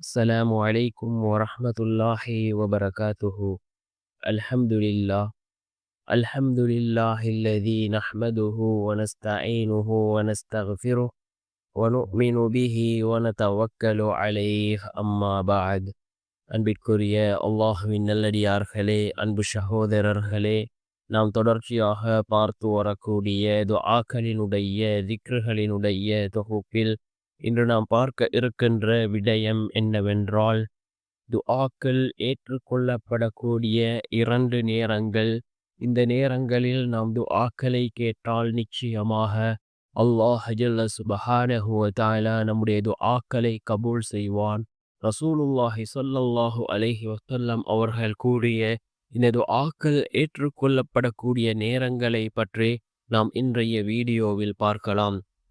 السلام عليكم ورحمة الله وبركاته الحمد لله الحمد لله الذي نحمده ونستعينه ونستغفره ونؤمن به ونتوكل عليه أما بعد அன்பிற்குரிய அல்லாஹுவின் நல்லடியார்களே அன்பு சகோதரர்களே நாம் தொடர்ச்சியாக பார்த்து வரக்கூடிய துஆக்களினுடைய திக்ருகளினுடைய தொகுப்பில் இன்று நாம் பார்க்க இருக்கின்ற விடயம் என்னவென்றால் துஆக்கள் ஏற்றுக்கொள்ளப்படக்கூடிய இரண்டு நேரங்கள். இந்த நேரங்களில் நாம் துஆக்களை கேட்டால் நிச்சயமாக அல்லாஹ் ஜல்ல சுபஹானஹு நம்முடைய துஆக்களை கபூல் செய்வான். ரசூலுல்லாஹி சொல்லல்லாஹு அலைஹி வசல்லம் அவர்கள் கூறிய இந்த துஆக்கள் ஏற்றுக்கொள்ளப்படக்கூடிய நேரங்களை பற்றி நாம் இன்றைய வீடியோவில் பார்க்கலாம்.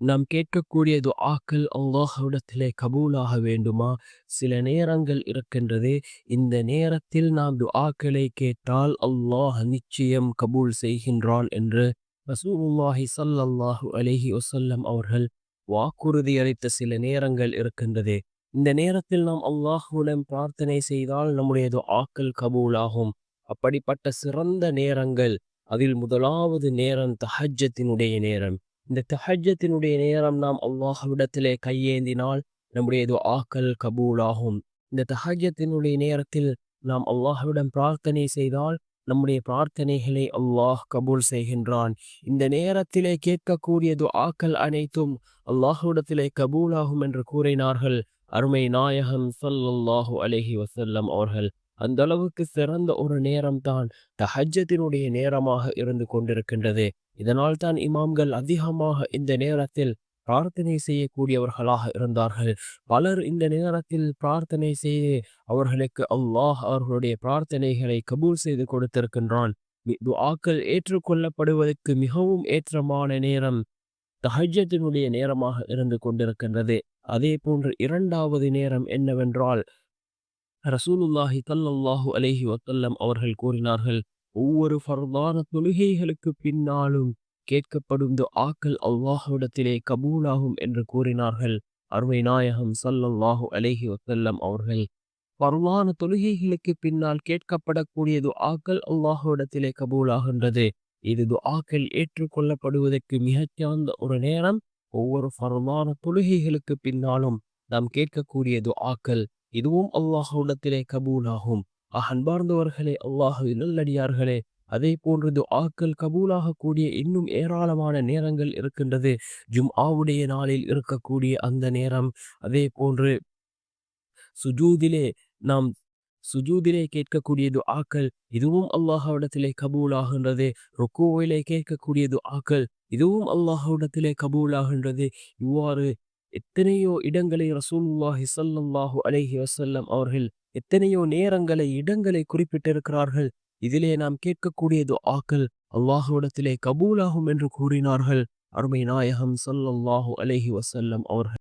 நாம் கேட்கக்கூடிய துஆக்கள் அல்லாஹ்விடத்திலே கபூலாக வேண்டுமா? சில நேரங்கள் இருக்கின்றது. இந்த நேரத்தில் நாம் துஆக்களை கேட்டால் அல்லாஹ் நிச்சயம் கபூல் செய்கின்றான் என்று ரசூலுல்லாஹி ஸல்லல்லாஹு அலைஹி வசல்லம் அவர்கள் வாக்குறுதி அளித்த சில நேரங்கள் இருக்கின்றது. இந்த நேரத்தில் நாம் அல்லாஹுடன் பிரார்த்தனை செய்தால் நம்முடைய துஆக்கள் கபூலாகும். அப்படிப்பட்ட சிறந்த நேரங்கள் அதில் முதலாவது நேரம் தஹஜத்தினுடைய நேரம். இந்த தஹஜத்தினுடைய நேரம் நாம் அல்லாஹ்விடத்திலே கையேந்தினால் நம்முடைய ஆக்கல் கபூலாகும். இந்த தஹஜத்தினுடைய நேரத்தில் நாம் அல்லாஹ்விடம் பிரார்த்தனை செய்தால் நம்முடைய பிரார்த்தனைகளை அல்லாஹ் கபூல் செய்கின்றான். இந்த நேரத்திலே கேட்கக்கூடிய துஆக்கள் அனைத்தும் அல்லாஹ்விடத்திலே கபூலாகும் என்று கூறினார்கள். அருமை நாயகம் ஸல்லல்லாஹு அலஹி வசல்லம் அவர்கள். அந்த அளவுக்கு சிறந்த ஒரு நேரம் தான் தஹஜத்தினுடைய நேரமாக இருந்து கொண்டிருக்கின்றது. இதனால் தான் இமாம்கள் அதிகமாக இந்த நேரத்தில் பிரார்த்தனை செய்யக்கூடியவர்களாக இருந்தார்கள். பலர் இந்த நேரத்தில் பிரார்த்தனை செய்து அவர்களுக்கு அல்லாஹ் அவர்களுடைய பிரார்த்தனைகளை கபூல் செய்து கொடுத்திருக்கின்றான். துஆக்கள் ஏற்றுக்கொள்ளப்படுவதற்கு மிகவும் ஏற்றமான நேரம் தஹஜத்தினுடைய நேரமாக இருந்து கொண்டிருக்கின்றது. அதே போன்று இரண்டாவது நேரம் என்னவென்றால் ரசூலுல்லாஹி தல்லல்லாஹு அலேஹி வசல்லம் அவர்கள் கூறினார்கள் ஒவ்வொரு ஃபர்தான தொழுகைகளுக்கு பின்னாலும் கேட்கப்படும் ஆக்கள் அல்லாஹுவிடத்திலே கபூலாகும் என்று கூறினார்கள். அருமை நாயகம் சல்லல்லாஹு அலேஹி வசல்லம் அவர்கள் பருவான தொழுகைகளுக்கு பின்னால் கேட்கப்படக்கூடிய துஆக்கள் அல்லாஹுவிடத்திலே கபூலாகின்றது. இது துஆக்கள் ஏற்றுக்கொள்ளப்படுவதற்கு மிகச்சிறந்த ஒரு நேரம். ஒவ்வொரு பருவான தொழுகைகளுக்கு பின்னாலும் நாம் கேட்கக்கூடிய துஆக்கள் இதுவும் அல்லாஹ்விடத்திலே கபூலாகும். அன்பார்ந்தவர்களே அல்லாஹு நல்லடியார்களே அதே போன்றது ஆக்கள் கபூலாக கூடிய இன்னும் ஏராளமான நேரங்கள் இருக்கின்றது. ஜும் ஆவுடைய நாளில் இருக்கக்கூடிய அந்த நேரம் அதே போன்று சுஜூதிலே நாம் சுஜூதிலே கேட்கக்கூடியது ஆக்கள் இதுவும் அல்லாஹவிடத்திலே கபூலாகின்றது. ருக்குவிலே கேட்கக்கூடியது ஆக்கள் இதுவும் அல்லாஹவிடத்திலே கபூலாகின்றது. இவ்வாறு எத்தனையோ இடங்களை ரசூலுல்லாஹி சல்லாஹூ அலைஹி வசல்லம் அவர்கள் எத்தனையோ நேரங்களை இடங்களை குறிப்பிட்டிருக்கிறார்கள். இதிலே நாம் கேட்கக்கூடியது ஆக்கள் அல்லாஹ்விடத்திலே கபூலாகும் என்று கூறினார்கள். அருமை நாயகம் ஸல்லல்லாஹு அலைஹி வசல்லம் அவர்கள்.